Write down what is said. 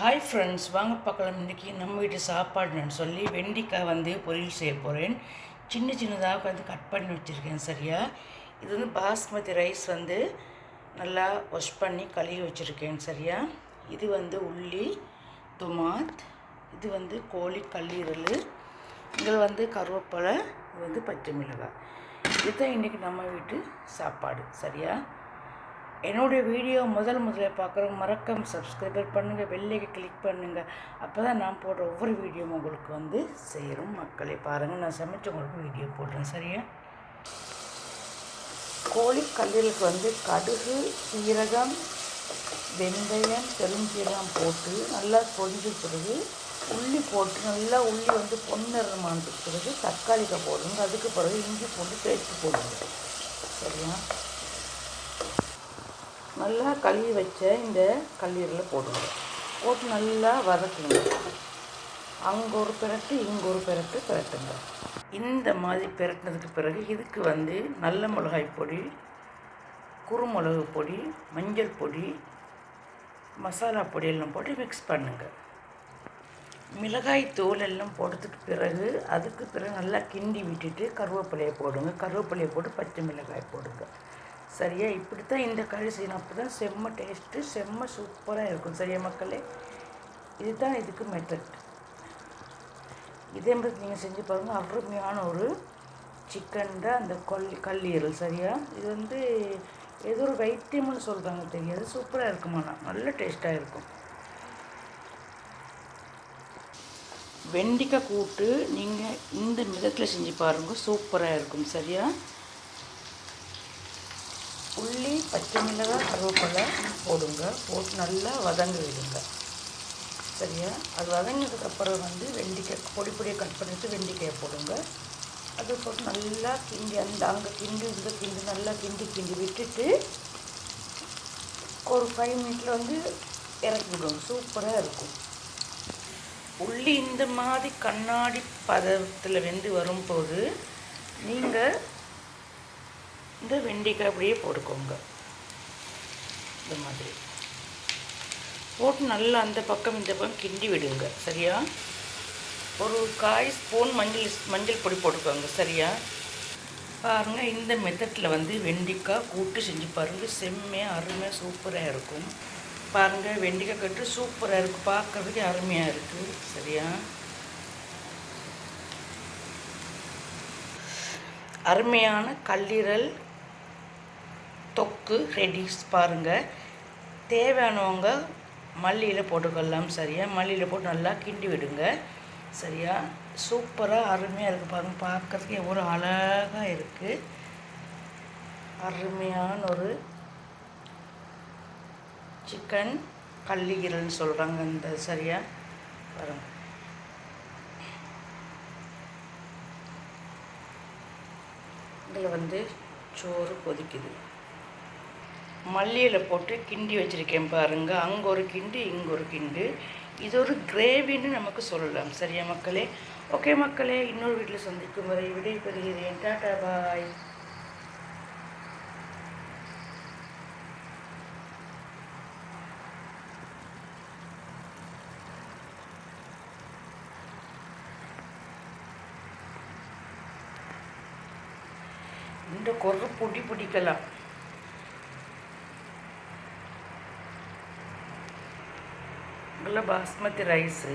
Hi friends வாங்க பார்க்கலாம். இன்றைக்கி நம்ம வீட்டு சாப்பாடுன்னு சொல்லி வெண்டிக்காய் வந்து பொரியல் செய்ய போகிறேன் சின்ன சின்னதாக வந்து கட் பண்ணி வச்சுருக்கேன் சரியா? இது வந்து பாஸ்மதி ரைஸ் வந்து நல்லா வாஷ் பண்ணி கழுவி வச்சுருக்கேன் சரியா? இது வந்து உள்ளி துமாத் இது வந்து கோழி கல்லீரல் இதில் வந்து கருவேப்பிலை இது வந்து பச்சை மிளகாய். இதுதான் இன்றைக்கி நம்ம வீட்டு சாப்பாடு சரியா? என்னுடைய வீடியோ முதல் முதல்ல பார்க்குறவங்க மறக்காம சப்ஸ்கிரைபர் பண்ணுங்கள் வெள்ளைக்கு கிளிக் பண்ணுங்கள் அப்போ தான் நான் போடுற ஒவ்வொரு வீடியோவும் உங்களுக்கு வந்து சேரும். மக்களை பாருங்கள் நான் சமைச்சு உங்களுக்கு வீடியோ போடுறேன். சரியா? கோழி கல்லீரலுக்கு வந்து கடுகு சீரகம் வெந்தயம் பெருஞ்சீரகம் போட்டு நல்லா பொரிஞ்ச பிறகு உள்ளி போட்டு நல்லா உள்ளி வந்து பொன்னிறமானதுக்கு பிறகு தக்காளிக்காய் போடுங்க. அதுக்கு பிறகு இஞ்சி போட்டு பேஸ்ட் போடுங்க. சரியா? நல்லா கழுவி வச்ச இந்த கல்லீரலை போடுங்க போட்டு நல்லா வதக்குங்க. அங்கே ஒரு பிரட்டு இங்கே ஒரு பிரட்டு பிரட்டுங்க. இந்த மாதிரி பிரட்டினதுக்கு பிறகு இதுக்கு வந்து நல்ல மிளகாய் பொடி குறுமிளகு பொடி மஞ்சள் பொடி மசாலா பொடியெல்லாம் போட்டு மிக்ஸ் பண்ணுங்கள் மிளகாய் தூள் எல்லாம் போட்டதுக்கு பிறகு அதுக்கு பிறகு நல்லா கிண்டி விட்டுட்டு கருவேப்பிலையை போடுங்க. கருவேப்பிலையை போட்டு பச்சை மிளகாய் போடுங்க. சரியா? இப்படி தான் இந்த கறி செய்யணும். அப்போ தான் செம்ம டேஸ்ட்டு செம்ம சூப்பராக இருக்கும். சரியா மக்களே? இதுதான் இதுக்கு மெத்தட் இதே மாதிரி நீங்கள் செஞ்சு பாருங்கள் அருமையான ஒரு சிக்கன் தான் அந்த கொல்லி கல்லீரல். சரியா? இது வந்து ஏதோ ஒரு வைத்தியம்னு சொல்கிறாங்க தெரியாது சூப்பராக இருக்குமாண்ணா நல்ல டேஸ்ட்டாக இருக்கும். வெண்டிக்காய் கூட்டு நீங்கள் இந்த மிதத்தில் செஞ்சு பாருங்கள் சூப்பராக இருக்கும். சரியா? உள்ளி பச்சை மிளகாய் கருவேப்பிலை போடுங்க. போட்டு நல்லா வதங்க விடுங்க. சரியா? அது வதங்கினதுக்கப்புறம் வந்து வெண்டிக்காய் பொடி பொடியை கட் பண்ணிட்டு வெண்டிக்காயை போடுங்க. அது போட்டு நல்லா கிண்டி அந்த அங்கே கிண்டி இந்த கிண்டி நல்லா கிண்டி கிண்டி விட்டுட்டு ஒரு ஃபைவ் மினிட்ல வந்து இறக்கி விடுவோம் சூப்பராக இருக்கும். உள்ளி இந்த மாதிரி கண்ணாடி பதத்தில் வெந்து வரும்போது நீங்கள் இந்த வெண்டைக்காய் அப்படியே போட்டுக்கோங்க. இந்த மாதிரி. போட்டு நல்லா அந்த பக்கம் இந்த பக்கம் கிண்டி விடுங்க. சரியா? ஒரு காய் ஸ்பூன் மஞ்சள் மஞ்சள் பொடி போட்டுக்கோங்க. சரியா? பாருங்கள் இந்த மெத்தட்டில் வந்து வெண்டிக்காய் கூட்டு செஞ்சு பாருங்கள் செம்மையாக அருமையாக சூப்பராக இருக்கும். பாருங்கள் வெண்டிக்காய் கட்டு சூப்பராக இருக்குது பார்க்குறதுக்கு அருமையாக இருக்குது சரியா? அருமையான கல்லீரல் தொக்கு ரெடிஸ் பாருங்கள் தேவையானவங்க மல்லியில் போட்டுக்கொள்ளலாம் சரியா? மல்லியில் போட்டு நல்லா கிண்டி விடுங்க சரியா? சூப்பராக அருமையாக இருக்குது பாருங்கள் பார்க்குறதுக்கு எவ்வளோ அழகாக இருக்குது அருமையான ஒரு சிக்கன் கல்லீரல்னு சொல்கிறாங்க இந்த சரியா? பாருங்க. இதில் வந்து சோறு கொதிக்குது. மல்லியில் போட்டு கிண்டி வச்சுருக்கேன் பாருங்கள் அங்கே ஒரு கிண்டு இங்கே ஒரு கிண்டு. இது ஒரு கிரேவின்னு நமக்கு சொல்லலாம். சரியா மக்களே? ஓகே மக்களே இன்னொரு வீட்டில் சந்திக்கும் வரை விடை பெறுகிறேன் டாட்டா பாய். இந்த கொரு பொடி பிடிக்கலாம். இதில் பாஸ்மதி ரைஸு